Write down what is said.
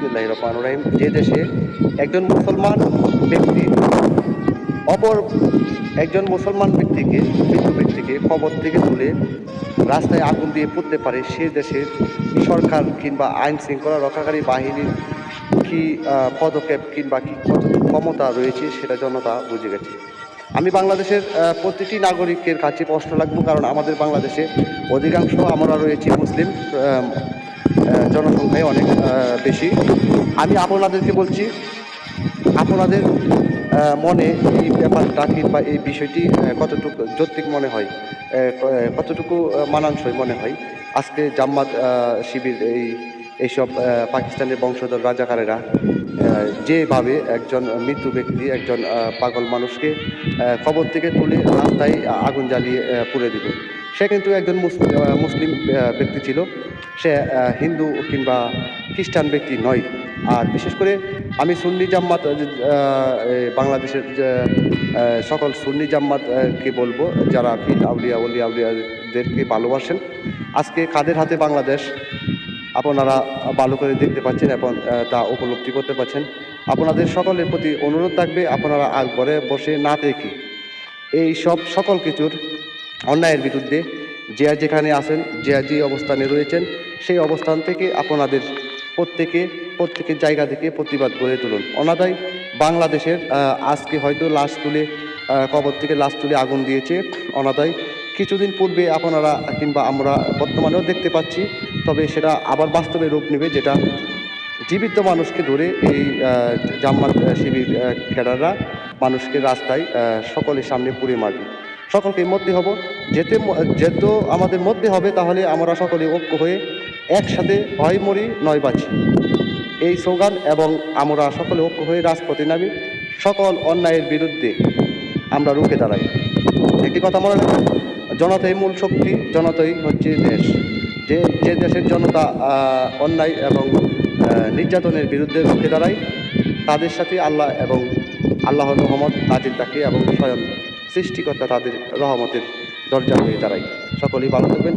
বিসমুল্লাহ রহমান রহিম, যে দেশে একজন মুসলমান ব্যক্তি, অপর একজন মুসলমান ব্যক্তিকে মৃত্যু ব্যক্তিকে কবর থেকে তুলে রাস্তায় আগুন দিয়ে পুঁততে পারে, সে দেশের সরকার কিংবা আইন শৃঙ্খলা রক্ষাকারী বাহিনীর কি পদক্ষেপ কিংবা কি ক্ষমতা রয়েছে সেটা জনতা বুঝে গেছে। আমি বাংলাদেশের প্রতিটি নাগরিকের কাছে প্রশ্ন রাখব, কারণ আমাদের বাংলাদেশে অধিকাংশ আমরা রয়েছি মুসলিম জনসংখ্যায় অনেক বেশি। আমি আপনাদেরকে বলছি, আপনাদের মনে এই ব্যাপারটা কিংবা এই বিষয়টি কতটুকু যৌক্তিক মনে হয় কতটুকু মানানসই মনে হয়? আজকে জাম্মাত শিবির এই, এইসব পাকিস্তানের বংশধর রাজাকারেরা যেভাবে একজন মৃত্যু ব্যক্তি, একজন পাগল মানুষকে কবর থেকে তুলে রাস্তায় আগুন জ্বালিয়ে পুড়ে দিল। সে কিন্তু একজন মুসলিম মুসলিম ব্যক্তি ছিল। সে হিন্দু কিংবা খ্রিস্টান ব্যক্তি নয়। আর বিশেষ করে আমি সুন্নি জাম্মাত বাংলাদেশের সকল সুন্নি জাম্মাতকে বলব, যারা পীর আউলিয়া উলিয়া আউলিয়াদেরকে ভালোবাসেন। আজকে কাদের হাতে বাংলাদেশ? আপনারা ভালো করে দেখতে পাচ্ছেন এবং তা উপলব্ধি করতে পারছেন আপনাদের সকলের প্রতি অনুরোধ থাকবে, আপনারা ঘরে বসে না দেখে এই সব সকল কিছুর অন্যায়ের বিরুদ্ধে যে যেখানে আছেন যে যে অবস্থানে রয়েছেন, সেই অবস্থান থেকে আপনাদের প্রত্যেকে, প্রত্যেকের জায়গা থেকে প্রতিবাদ গড়ে তুলুন। অনাদায় বাংলাদেশের আজকে হয়তো লাশ তুলে কবর থেকে লাশ তুলে আগুন দিয়েছে। অনাদায় কিছুদিন পূর্বে আপনারা কিংবা আমরা বর্তমানেও দেখতে পাচ্ছি, তবে সেটা আবার বাস্তবে রূপ নেবে যেটা জীবিত মানুষকে ধরে এই জামাত শিবির ক্যাডাররা মানুষকে রাস্তায় সকলের সামনে পুড়ে মারবে। সকলকে মধ্যে হব। যেতে যেহেতু আমাদের মধ্যে হবে, তাহলে আমরা সকলে ঐক্য হয়ে একসাথে হয় মরি, নয় বাঁচি। এই স্লোগান এবং আমরা সকলে ঐক্য হয়ে রাজপথে নামি। সকল অন্যায়ের বিরুদ্ধে আমরা রুখে দাঁড়াই। একটি কথা মনে রাখবেন, জনতাই মূল শক্তি, জনতাই হচ্ছে দেশ। যে যে দেশের জনতা অন্যায় এবং নির্যাতনের বিরুদ্ধে রুখে দাঁড়ায়, তাদের সাথে আল্লাহ এবং আল্লাহর রহমত নাজিল থাকে এবং স্বয়ং। সৃষ্টিকর্তা তাদের রহমতের দরজা হয়ে দাঁড়ায় সকলেই ভালো থাকবেন।